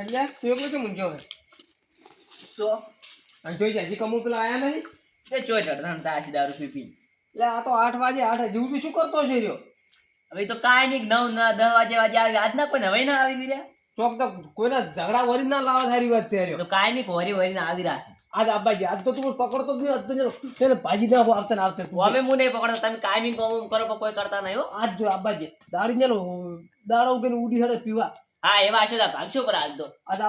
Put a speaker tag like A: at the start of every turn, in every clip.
A: ખલ્યા તું એકલો કેમ ઊંઘ્યો હે
B: તો?
A: અને જોઈ જાય હજી કમુ પેલા આયા નહીં?
B: એ ચોય ચડતા તાસી દારૂ પી પી.
A: એટલે આ તો આઠ વાગે આઠ જેવું તું શું કરતો છે રહ્યો?
B: હવે તો કાંઈ નહીં નવ ના દસ વાગે વાગે આવી આજ ના કોઈ હવે ના આવી રહ્યા?
A: ચોક તો કોઈના ઝઘડા વરી ના લાવા સારી વાત છે
B: તો કાંઈ નહીં વરી વરી આવી રહ્યા છે.
A: આજ આબાજી આજ તો તું પકડતો જ નહીં તેને ભાજી નાખો આવતે ને આવતે
B: હવે હું નહીં પકડતો તમે કાંઈ નહીં કરો કોઈ કરતા નહીં
A: આજ જો આબાજી દાડી ને દાડો ઉગીને ઉડી હડે પીવા.
B: હા એવા હશે ભાગશો પર આજ તો.
A: આજ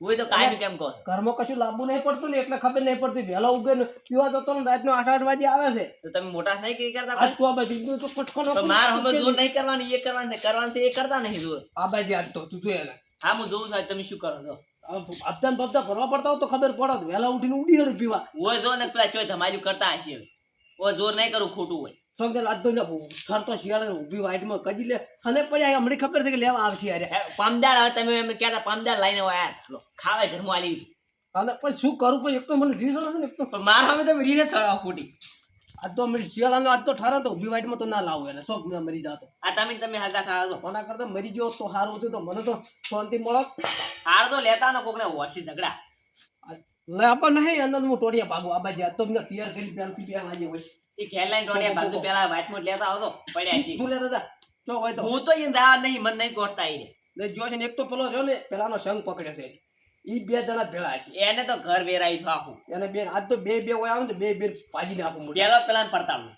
B: હોય તો કાંઈ કેમ કહો.
A: ઘરમાં કશું લાંબુ નહીં પડતું ને એટલે ખબર નહીં પડતી. વહેલા ઉગે પીવા જતો ને રાતનો આઠ આઠ વાગે આવે છે.
B: તો તમે મોટા નહીં કરી કરતા
A: આજ તું બાજુ તો પટકનો
B: તો માર હમે જોર નહીં કરવાની એ કરવાની કરવાની એ કરતા નહીં જોર
A: આબાજી આજ તો તું એને
B: હા હું જોઉં સાહેબ તમે શું કરો છો?
A: હપ્તા હપ્તા ભરવા પડતા હોય તો ખબર પડો. વહેલા ઉઠીને ઉડી હળી પીવા.
B: હોય જો ને પેલા ચોય તમારી કરતા હશે. ઓ જોર નહીં કરું ખોટું હોય.
A: આજ તો ને તો શિયાળ ઊભી વાઈટમાં કજી લે. અને પડ્યા હમણાં ખબર છે કે લેવા આવશે
B: અરે પામદાર હવે તમે એમ કહેતા પામદાર લઈને છો. ખાવા ઘરમાં આલી.
A: અને પણ શું કરું? પણ એક તો મને રીસ આવે છે ને એક તો.
B: પણ માર તમે રીને ચડાવો ખોટી.
A: આજ તો અમે શિયાળાનો આજ તો ઠારા તો ઊભી વાઈટમાં તો ના લાવું એટલે શોખ મેં મરી જાતો.
B: આ તમે તમે હગા થવા તો
A: કોના કરતા મરી ગયો તો સારું હતું તો મને તો શાંતિ મળો
B: હાર તો લેતા ને કોકને વર્ષી ઝઘડા.
A: લે આપણ નહીં અંદર હું ટોડિયા ભાગું. આ બાજુ તો મને તૈયાર કરી પહેલથી બે વાગે હોય.
B: એ ખેલાઈને દોડ્યા બાજુ પેલા વાટમાં લેતા આવતો પડ્યા છે.
A: તું લેતા જા હોય તો.
B: હું તો એ દા નહીં મને નહીં કોરતા એ
A: ને જો છે ને એક તો પેલો જો ને પેલાનો સંગ પકડ્યો છે. ઈ બે જણા ભેળા છે.
B: એને તો ઘર વેરાઈ આખું.
A: એને બે આજ તો બે બે હોય આવે ને બે બે પાજી નાખું.
B: પેલા પેલા પડતાડું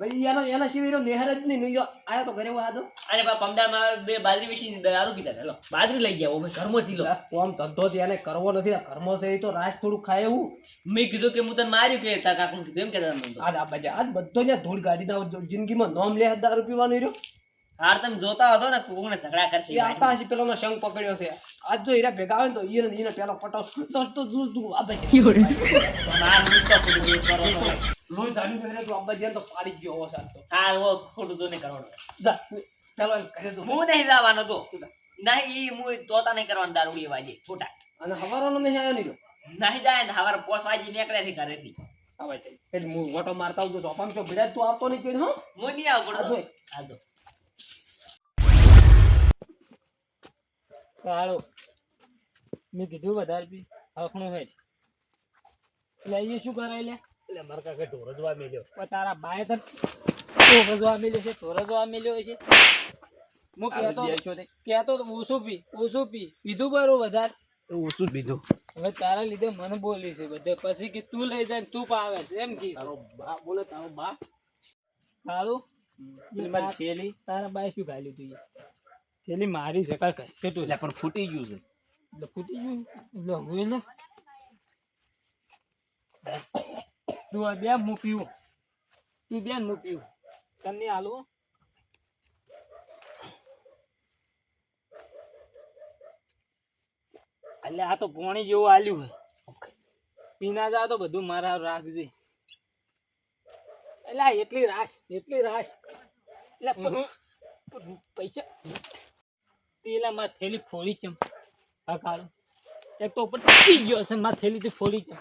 A: ભાઈ એના એના સિવાય નેહર જ નહીં. આયા તો ઘરે હોય આ તો.
B: અને પા બે બાજરી વિશી દારૂ પીધા હેલો બાજરી લઈ ગયા અમે ઘરમાંથી લો.
A: કોમ ધંધો થી એને કરવો નથી. કર્મો છે એ તો રાજ થોડું ખાય એવું.
B: મેં કીધું કે હું તને માર્યું કે તાર કાકું કીધું એમ કહેતા મને તો.
A: આ બાજુ આજ બધો ત્યાં ધૂળ ગાડી ના જિંદગીમાં નોમ લે દારૂ પીવાનું રહ્યો.
B: હાર તમે જોતા હતો ને કોકને ઝઘડા કરશે
A: આતા હશે પેલો શંખ પકડ્યો છે. આજ જો હીરા ભેગા આવે ને તો ઈને ઈને પેલો પટાવ તો તો તું તું આ બાજુ.
B: માર મૂકો ખોટું જે કરો.
A: લોહી ધાડી મેરે તો આ તો પાડી ગયો હોશ આજ તો.
B: હા ઓ ખોટું તો નહીં કરવાનું.
A: જા. તો
B: હું નહીં જવાનો તો. નહીં હું તોતા નહીં કરવાનું દારૂ વાજે ખોટા
A: અને હવારનો નહીં આવ્યો નહીં
B: નહીં જાય ને હવારે પોસ વાજી નીકળે થી ઘરેથી.
A: આ બાજુ એટલે હું ઓટો મારતા આવું તો. અપામ છો ભીડા તું આવતો નહીં કોઈ હો?
B: હું નહીં આવું પડતો
A: જોઈ.
C: કાળો. મેં કીધું વધારે હોય. એટલે એ શું કરાય લે?
A: એટલે મારા કાકા ઢોર જવા મેલ્યો.
C: પણ તારા બાએ તો ઢોર જોવા મેલ્યો છે ઢોર જોવા મેલ્યો છે. હું કહેતો કહેતો ઓછું પી ઓછું પી? પીધું બરું વધારે?
A: ઓછું પીધું?
C: હવે તારા લીધે મને બોલી છે બધે. પછી કે તું લઈ જાય તું પાવે છે એમ કી.
A: તારો બા બોલે તારો બા.
C: કાળું
A: મારી થેલી.
C: તારા બાય શું ગાલ્યું તું થેલી મારી છે કાકા કેટલું
A: એટલે પણ ફૂટી ગયું છે.
C: એટલે ફૂટી ગયું. એટલે હું ને તું બે હું પીવું? તું બેન હું પીવું? તને હાલવું એટલે આ તો પોણી જેવું આલ્યું હોય પીના જા તો બધું મારા રાખજે. એટલે એટલી રાશ એટલી રાશ એટલે પૈસા પેલા માં થેલી ફોડી ચમ હા એક તો ઉપર ગયો છે માં થેલી થી ફોડી ચમ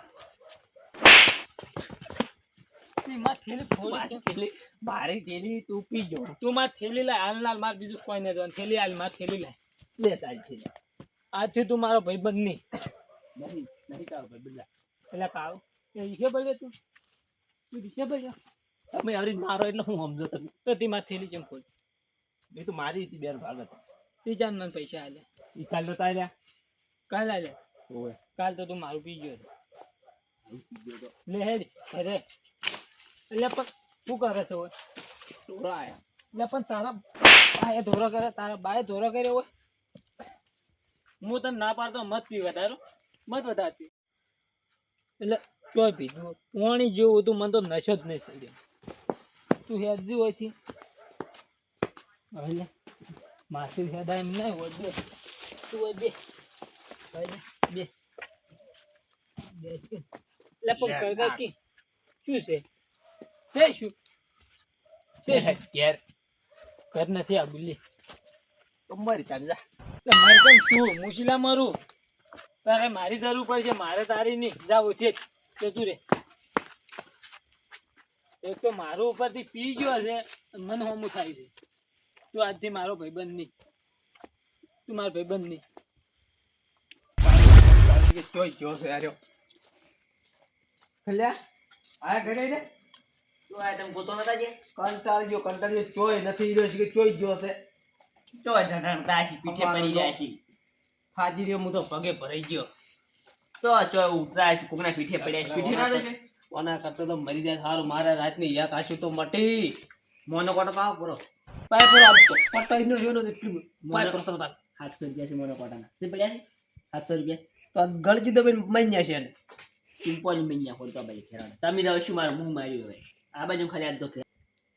C: ઈ માં થેલી ફોડી
A: થેલી મારી થેલી તું પી
C: તું માં થેલી લાય હાલ માર બીજું કોઈ નહીં જોવાનું. થેલી હાલ માર થેલી લાય.
A: લે તારી થેલી.
C: આજથી તું મારો ભાઈબંધ નહીં
A: નહીં નહીં તારો ભાઈ બધા
C: એટલે કાળું એ ઈશે ભાઈ તું. તું ઈશે ભાઈ
A: તમે આવી મારો એટલે હું સમજો તમે
C: તો તી માં થેલી ચમ ફોડી
A: મેં તો મારી હતી બેર ભાગત.
C: તી જાન મને પૈસા આલે.
A: ઈ કાલ તો તાર્યા
C: કાલ આલે?
A: ઓય
C: કાલ તો તું મારું પી ગયો. હતો.
A: તો.
C: લે હેડ અરે એટલે પણ શું કરે છે હોય
A: આયા
C: એટલે પણ તારા બાએ ધોરો કરે તારા બાએ ધોરો કર્યો હોય હું તને ના પાડતો મત પી વધારો. મત વધારે પી એટલે ચોય પીધું પાણી જેવું હતું મને તો નશો જ નહીં સડ્યો તું હેરજી હોય છે એટલે માસી હેદા એમ નહીં હોય બે. તું હોય બે. બે. બે. એટલે પણ કરતા કી શું છે? છે શું છે શું?
A: ઘર
C: નથી આ બુલ્લી
A: તો ચાલ જા.
C: મારે કેમ શું? મુશીલા મારું? તારે મારી જરૂર પડશે મારે તારી નહીં. જાવ રે એક તો મારું ઉપરથી પી ગયો છે મને હોમું થાય છે. તું આજથી મારો ભાઈબંધ નહીં. તું મારો ભાઈબંધ નહીં.
A: ચોય ગયો છે આર્યો ખલ્યા? આયા ઘરે રે
B: આ તમે ગોતો નતા જે?
A: કંટાળ્યો કંટાળ્યો ચોય નથી રહ્યો છે કે ચોય ગયો છે
B: ચો ઢઢણતા હશી, પીઠે પડી જાય હશી.
A: ફાજી રહ્યો હું તો પગે ભરાઈ ગયો.
B: તો ચો ઉતરા હશી, કોકના પીઠે પડ્યા હશી. પીઠે ના જશે?
A: ઓના કરતો તો મરી જાય સારું મારા રાતની યાદ આશું તો મટી.
B: મોનો કોટો પાવો પૂરો
A: પાય પર આપતો પટાઈ નો જોયો એટલું પાય પર તો તાર
B: સાતસો રૂપિયા છે મોનો કોટાના. શું પડ્યા છે? સાતસો રૂપિયા.
A: તો ગળજી દબાઈને માન્યા છે એને.
B: સિમ્પલ મિન્યા ખોલતો ભાઈ ખેરાણ. તમે તો શું મારું મું માર્યું હવે આ બાજુ ખાલી આજ તો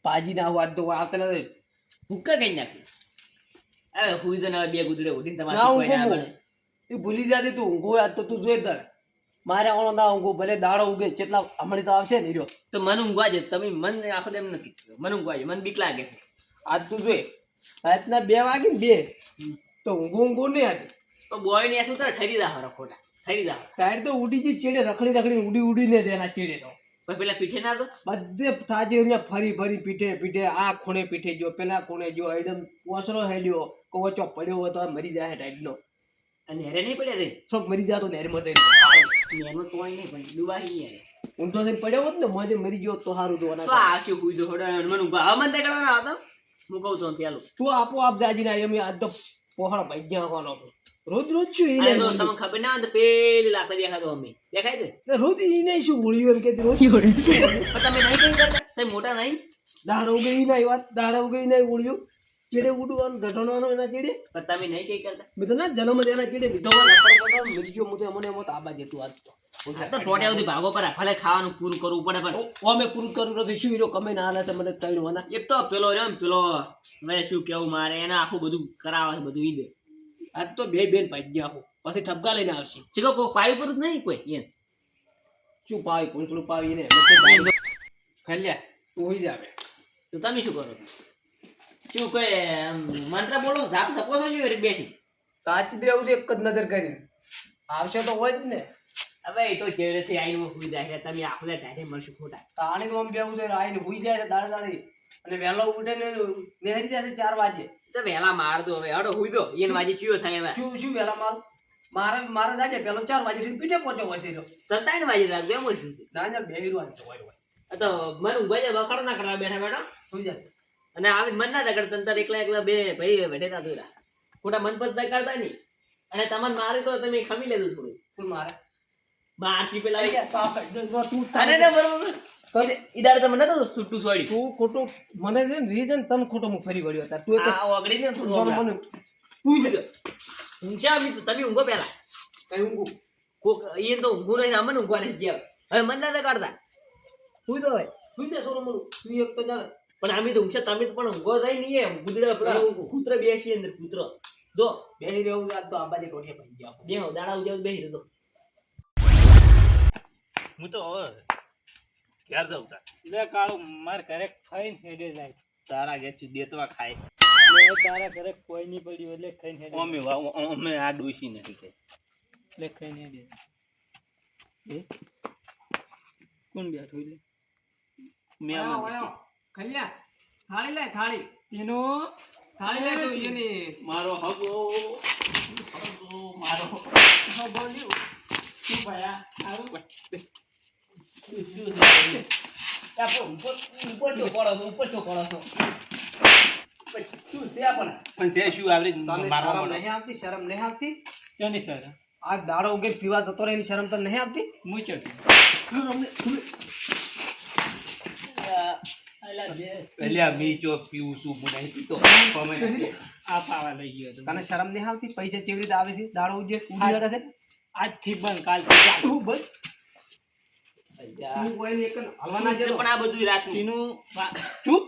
A: પાજી ના વાત તો આવતા નથી.
B: ભૂક્કા કઈ નાખી? હવે હુઈ તો બે ગુદડે ઉડીને તમારે
A: ના ઊંઘું. એ ભૂલી જાતી તું ઊંઘો યાદ તો તું જોઈ તારે. મારે ઓનો ના ઊંઘો ભલે દાડો ઊંઘે કેટલા હમણાં તો આવશે ને રહ્યો
B: તો મને ઊંઘવા દે તમે મન આખો એમ નથી મને ઊંઘવા મને બીક લાગે છે.
A: આજ તું જોઈ રાતના બે વાગે ને બે. તો ઊંઘો ઊંઘો નહીં આજે.
B: તો બોય ને શું તારે ઠરી દા ખોટા ઠરી દા
A: તારે તો ઉડી જ ચેડે રખડી રખડી ઉડી ઉડીને તેના ચેડે તો
B: પછી પેલા પીઠે ના તો
A: બધે થાજે અહીંયા ફરી ફરી પીઠે પીઠે આ ખૂણે પીઠે જો પેલા ખૂણે જો એકદમ ઓસરો હેડ્યો કોચો પડ્યો હોય તો મરી જાય ટાઈપનો.
B: અને હેરે નહીં પડ્યા રે?
A: છોક મરી જાતો નેરમાં તો.
B: નેનો તો નહીં પણ ડૂબાઈ નહીં
A: હું તો પડ્યો હોત ને મોજે મરી ગયો તો સારું
B: તો આ શું હુઈ જો હનુમાન હવે મને દેખાડવાના આવતો હું કહું છું પેલું.
A: તું આપો આપ જાજી ના એમ આજ તો પહોળ ભાઈ ગયા કોનો રોજ રોજ શું એને
B: તમને ખબર ના હોય તો પેલી લાકડી દેખાતો અમે. દેખાય છે?
A: રોજ એને શું બોલ્યું એમ કે રોજ?
B: તમે નહીં કઈ કરતા? તમે મોટા નહીં?
A: દાડ ઉગી નહીં વાત દાડ ઉગી નહીં બોલ્યું ચેડે ઉડવાનું ઘટવાનું એના ચેડે?
B: પણ તમે નહીં કઈ કરતા?
A: મેં તો ના જન્મ એના ચેડે લીધો મિલજો હું તો એમને એમ આબા જતું આજ તો.
B: તો ટોટિયા સુધી ભાગો પર ભલે ખાવાનું પૂરું કરવું પડે પણ
A: ઓ અમે પૂરું કર્યું નથી શું હીરો કમે ના હાલે મને તૈણ વાના
B: એક તો પેલો રહ્યો પેલો મેં શું કેવું મારે એને આખું બધું કરાવે બધું ઈ દે.
A: આજ તો બે બેન ભાઈ ગયા આખું પછી ઠપકા લઈને આવશે.
B: ચલો કોઈ પાવી પર જ નહીં કોઈ એમ.
A: શું પાવી પૂંછડું પાવી ને ખલ્યા તું હોઈ જાવે.
B: તો તમે શું કરો? શું કોઈ મંત્ર બોલો? ઝાપ સપો છો શું બેસી.
A: કાચી રહેવું છે એક જ નજર કરીને. આવશે તો હોય જ ને.
B: હવે એ તો ચહેરેથી આઈને સુઈ જાય છે. તમે આખો ડાયરે મળશું ખોટા.
A: તાણી તો આમ કેવું છે? આઈને હુઈ જાય છે દાડે દાડે. અને વહેલો ઉઠે ને નેહરી જાય ચાર વાગે.
B: તો વહેલા માર દો હવે. હડો હુઈ દો. એને ચિયો થાય એમાં?
A: શું શું વહેલા માર? મારે મારે જાય પેલો ચાર વાગે થી પીઠે પહોંચો હોય તો.
B: સંતાઈને વાજે રાખજો એમ શું
A: ના ના બે હીરો હોય
B: તો મને ઊભા જાય બખાડો ના કરા બેઠા બેઠા.
A: સુઈ જાય
B: અને આવી મન ના દગડ તંતર એકલા એકલા બે ભાઈ બેઠેતા દોરા. ખોટા મન પર દગાડતા નહીં. અને તમને મારે તો તમે ખમી લેજો થોડું.
A: શું મારે?
B: મારથી પેલા આવી ગયા.
A: તું
B: તને ને બરોબર ઈદારે તમે નતો છૂટું સોડી
A: તું ખોટું મને છે ને રીઝન તન ખોટો હું ફરી વળ્યો હતા તું એક
B: આ ઓગળી ને થોડું
A: મને તું જાય
B: ઊંઘ્યા બી તમે ઊંઘો પેલા
A: કઈ ઊંઘું?
B: કોક એ તો ને નહીં અમને ઊંઘવા નથી ગયા. હવે મન ના કાઢતા
A: તું તો હોય તું છે સોનું મરુ તું એક તો ચાલે.
B: પણ અમે તો ઊંચા તમે તો પણ ઊંઘો રહી નહીં એમ. કૂતરા પેલા કૂતરો બેસી અંદર કૂતરો. જો.
A: બેહી રહેવું આજ તો આબાજી ટોઠે પડી ગયા.
B: બે દાડા ઉજાવ બેસી રહ્યો
C: હું તો હવે ક્યારે જાઉં તાર. લે કાળું માર ઘરે ખાઈને હેડે જાય.
B: તારા ઘેર સુધી દેતવા ખાય
C: તારા ઘરે કોઈ નહીં પડ્યું એટલે ખાઈને હેડે
B: અમે અમે આ ડોસી નથી કે
C: એટલે ખાઈને હેડે એ? કોણ બેઠો એટલે
B: મેં.
A: ખલ્યા થાળી લે થાળી.
C: એનો
A: થાળી લે તો એને.
B: મારો હગો હગો મારો.
C: હા બોલ્યું. શું ભયા આવું?
B: આ
A: શરમ? નહીં આવતી શરમ નહીં આવતી?
C: ચાની સર
A: આ દાડો ઉગે પીવા જતો રહે એની શરમ તને નહીં આવતી?
C: મૂચો
B: અલ્યા મી ચો પીવું છું હું નહીં પીતો. તમે નથી.
C: આ પાવા લઈ ગયો હતો.
A: તને શરમ નહીં આવતી? પૈસા કેવી રીતે આવે છે? દાડો ઉગે ઉડી જડે છે
C: આજથી બંધ કાલ ચાલુ.
B: પણ આ બધું રાતનું?
A: ચૂપ.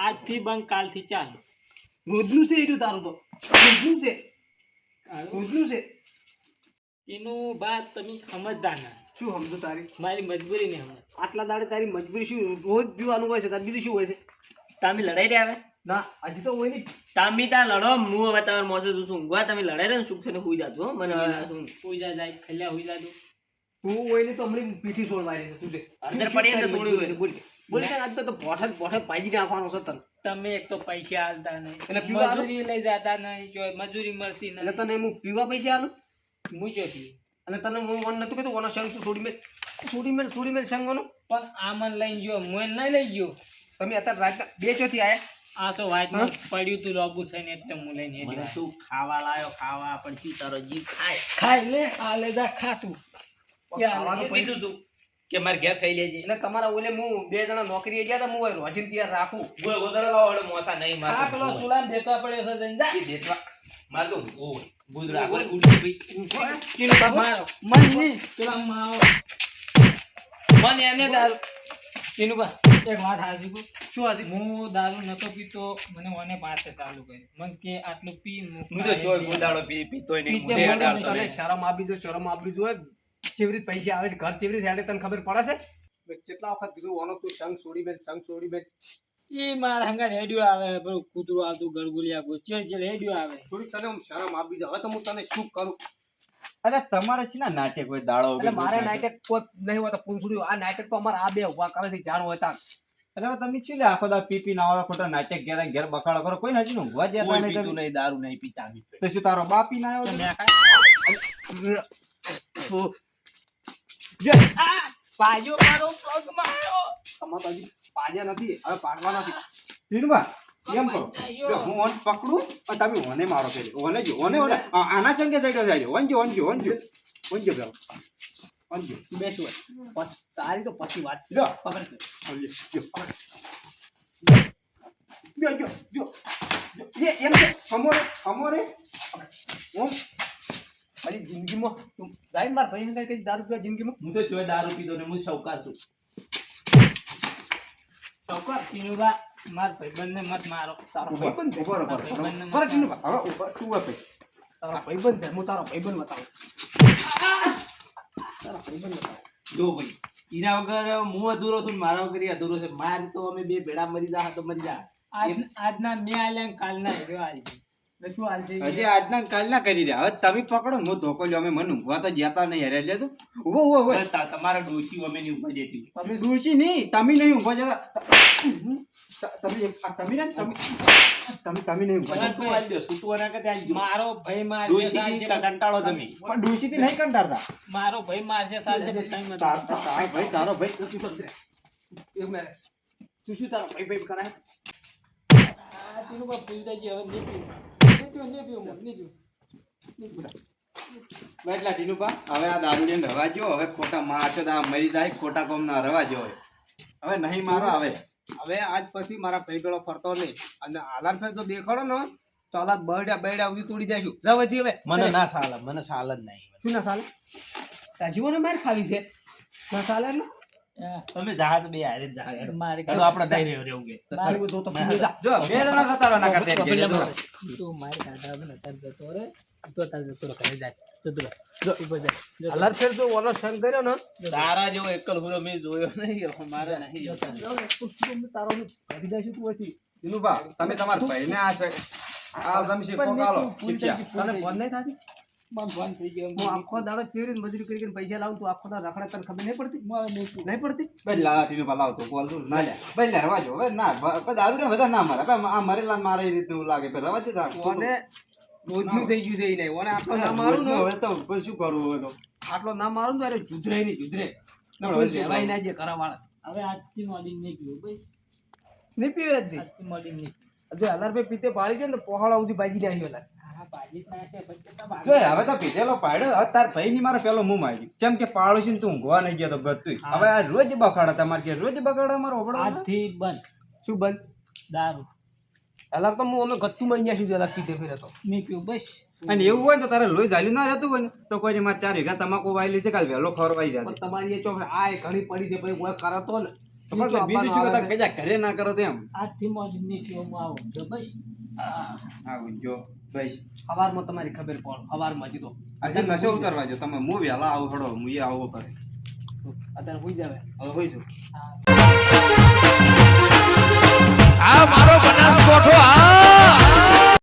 C: આજથી બંધ કાલથી ચાલુ.
A: રોજનું છે એ રહ્યું તારું તો. રોજનું છે. રોજનું છે.
C: એનું બાદ તમે સમજદાર ના
A: શું સમજો તારી?
C: મારી મજબૂરી નહીં સમજ
A: આટલા દાડે તારી મજબૂરી શું રોજ પીવાનું હોય છે તાર બીજું શું હોય છે?
B: તમે લડાઈ રહ્યા હવે?
A: ના હજી તો હોય નહીં.
B: તમે ત્યાં લડો હું હવે તમારે મોસે છું. ઊંઘવા તમે લડાઈ રહ્યો ને સુખ છે હુઈ જાતું હો. મને સુઈ શું
C: જાય ખલ્યા સુઈ જાતું
A: તું હોય નહીં તો હમણાં પીઠી સોળ મારી શું છે
B: અંદર પડી અંદર તો થોડી હોય.
A: બોલ. બોલ કે આજ તો તો પોઠે પોઠે પાજી નાખવાનો છે તને.
C: તમે એક તો પૈસા આલતા નહીં.
A: એટલે પીવા
C: મજૂરી લઈ જતા નહીં જો મજૂરી મળતી
A: એટલે તને હું પીવા પૈસા આલું?
C: મૂચો પી
A: અને તને હું મન નતું કીધું ઓનો સંગ તું છોડી મેલ છોડી મેલ છોડી મેલ સંગવાનો
C: પણ આ મને લઈ ગયો મોય નહીં લઈ ગયો.
A: તમે અત્યારે રાત બે ચોથી આયા?
C: આ તો વાતમાં પડ્યું તું લોબુ થઈને એટલે હું લઈને
B: તું ખાવા લાયો ખાવા પણ શું તારો જીવ ખાય?
C: ખાઈ લે આ લે જા ખા તું.
A: ખાવાનું
B: ખાવાનું કીધું તું કે મારે ઘેર ખાઈ લેજે.
A: એટલે તમારા ઓલે હું બે જણા નોકરી ગયા હું રોજીને રાખું.
B: ગોળ ગોદડો લાવો એટલે મોસા નહીં
C: આ પેલો સુલામ દેતો પડ્યો છે જઈને જા.
B: એ દેતવા તો ઓ ગુજરા પર ઉડી ગઈ
C: મારો. મન પેલા એને દારૂ એક વાત હાજી કહું
A: શું હતી
C: હું દારૂ નતો પીતો મને મને પાસે ચાલુ કર્યું મન કે આટલું પી હું
B: તો ગુંદાળો પી નહીં
C: પીતે.
A: શરમ આપી દો શરમ આપી દો કેવી રીતે પૈસા આવે છે ઘર કેવી રીતે તને ખબર પડે છે કેટલા વખત કીધું ઓનો તું સંગ છોડી બેન સંગ છોડી બેન
C: એ મારા હંગા રેડિયો આવે પેલું કૂતરું આવતું ગળગુલિયા ગોચ્યો જે રેડિયો આવે
A: થોડી તને હું શરમ આપી દો હવે તો હું તને શું કરું
D: અરે તમારે છે ને નાટક હોય દાડો
A: એટલે મારે નાટક કોઈ નહીં હોતા પૂંછડ્યું આ નાટક તો અમારે આ બે ઊભા કરે છે જાણ હોય તાર
D: એટલે તમે છે લે આખો દા પી પી ના આવો ખોટા નાટક ઘેર ઘેર બખાડો કરો કોઈ નથી
B: નું
D: નહીં તમે.
B: નહીં દારૂ નહીં પીતા
D: તો શું તારો બાપી ના આવ્યો
C: મેં કાંઈ- આ પાજો મારો પગ માર્યો.
A: તમારે હજી નથી. હવે પાડવા નથી
D: એમ કરો. જો હું ઓન પકડું અને તમે ઓને મારો પેલી ઓને જો ઓને ઓને. આના સંગે સાઈડ જાય ઓનજો ઓનજો ઓનજો ઓનજો પેલો. ઓનજો
A: તું બેસ હોય. પછ- તારી તો પછી વાત.
D: લ્યો.
A: પકડ
D: જો. જો જો જો. જો. એ એમ અમોરે ઓમ.
A: મારી જિંદગીમાં તું જાય મારા ભાઈ ને કઈ દારૂ પીવા જિંદગીમાં?
B: હું તો જોઈ દારૂ પીધો ને હું શૌકાર છું.
A: શૌકાર
C: ટીનુબા, માર ભાઈબંધને મત મારો
A: તારો ભાઈબંધ
D: ઊભો રહો, ઊભા ટીનુબા. હવે ઊભા તું ઊભા.
A: તારો ભાઈબંધ છે હું તારો ભાઈબંધ બતાવું. તારો ભાઈબંધ બતાવું.
B: જો ભાઈ એના વગર હું અધૂરો છું મારા વગર અધૂરો છે. માર તો અમે બે ભેડા મરી જા તો મરી જા
C: આજ આજના મેં આલ્યા કાલના આવ્યો આલજે.
A: એટલે શું હાલ છે
D: હજી આજના કાલના કરી રહ્યા. હવે તમે પકડો હું ધોકો લ્યો અમે મને ઊંઘવા તો જતા નહીં હેરે એટલે ઊભો
B: ઊભો ઊભો. તમારા ડોશી અમે નહીં ઊભા દેતી.
A: તમે
D: ડોશી નહીં તમે નહીં ઊંઘવા જતા. તમે તમે ને તમે તમે તમે નહીં ઊંઘવા જતા.
B: છૂટું આલી દો છૂટું આના કરતા આલી દો.
C: મારો ભાઈ
B: ડોશી
C: સાંજે.
B: કંટાળો તમે.
D: પણ ડોશીથી નહીં કંટાળતા.
C: મારો ભાઈ
D: તારો ભાઈ તારો ભાઈ
A: તું શું કરે? એક મિનિટ. તું શું તારો ભાઈ ભાઈ કરાય?
C: આ ટીનુબા ભૂલતા જી હવે નહીં પીવું. નહીં પીવું, નહીં નહીં પીવું.
D: એટલા ટીનુપા હવે આ દારૂ લઈને રવા જો હવે ખોટા મારશો તો આ મરી જાય ખોટા કોમ ના રવા જો હવે. નહીં મારો હવે
A: હવે આજ પછી મારા ભાઈ પેલો ફરતો નહીં. અને હાલાર ફેર તો દેખાડો ને તો હાલાર બરડ્યા બરડ્યા ઉધી તોડી જઈશું જવાથી હવે.
B: મને ના સાલ મને સાલ જ નહીં.
A: શું ના ચાલે તાજીઓને માર ખાવી છે? ના સાલ ને?
B: તમે જહાજ બે હારે જ જહાજ
C: મારે
B: હેડો આપણે ધૈર્ય રહેવું કે.
A: તારી તો તો જો
D: બે જણા રહો ના કરતે
C: તું મારી કાઢા બને તર જતો રે તો તારે જતો ઘરે જાય. તો તો જો, ઊભો જાય. જો,
A: હાલાર ફેર તો ઓલો સંગ કર્યો ને.
B: તારા જેવો એકલ હુરો મેં જોયો નહીં મારે નહીં.
A: તારો ભાગી જઈશું તું અહીંથી.
D: ટીનુપા તમે તમારા ભાઈને આ છે. આ તમે શીખો કાલો શીખ્યા.
A: તને ફોન નહીં થતી?
C: મારો થઈ ગયો
A: હું આખો દાડો કેવી મજૂરી કરીને પૈસા લાવું તું આખો દાડો રખડે તને ખબર નહીં પડતી?
C: મારે નહીં
A: પડતી?
D: ભાઈ લાલા ટીનુપા લાવતો બોલ તું ના લે. ભાઈ લે રવા જો હવે ના બ- બ- દારૂ ને બધા ના મારે. ભાઈ મારે એ રીતનું લાગે. ભાઈ રવા દે
A: થઈ ગયું છે એને ઓને આટલો ના મારું ને
D: હવે તો શું કરવું હવે તો?
A: આટલો ના મારું ને અરે જુધરે નહીં
D: શું
A: કહેવાય ના જે કરાવાળા
C: હવે આજથી મોડી નહીં પીવું ભાઈ.
A: નહીં પીવે
C: આજથી મોડી નહીં
A: હજુ હલાર પીતે પાડી ગયો ને પહોળા સુધી ભાગી જાય
C: હા
D: જો હવે તો પીધેલો પાડ્યો હવે તાર ભાઈ ની મારે પેલો મું માર્યું. ચમ કે પાડોશી ને તું ઊંઘવા નહીં ગયો તો બધું હવે આ રોજ બખાડા તમારે કે રોજ બગાડા મારો ઓબડો
C: આજથી બંધ.
A: શું બંધ?
C: દારૂ.
A: અલા તો હું અમે ગત્તુમાં અહીંયા સુધી હલાર પીધે ફેર હતો.
C: મેં પીવું બસ.
D: અને એવું હોય ને તો તારે લોહી ઝાલ્યું ના રહેતું હોય ને તો કોઈ મારે ચાર વીઘા તમાકુ વાયેલી છે કાલ વહેલો ખોરવાઈ જાય
A: તમારી એ ચોક આ એ ઘણી પડી છે ભાઈ કોઈ કરતો ને.
D: તમારે તો બીજું શું બધા કજા ઘરે ના કરો તેમ
C: આજથી મોજ હું આવું જો બસ.
D: આવું જો બસ
A: સવારમાં તમારી ખબર પડે સવારમાં જીતો
D: આજે નશો ઉતારવા જો તમે હું વહેલા આવું હડો હું એ આવો પડે
A: અત્યારે હોઈ જાવે.
D: હવે હોઈ
C: જો
E: આ મારો બનાસકોઠો આ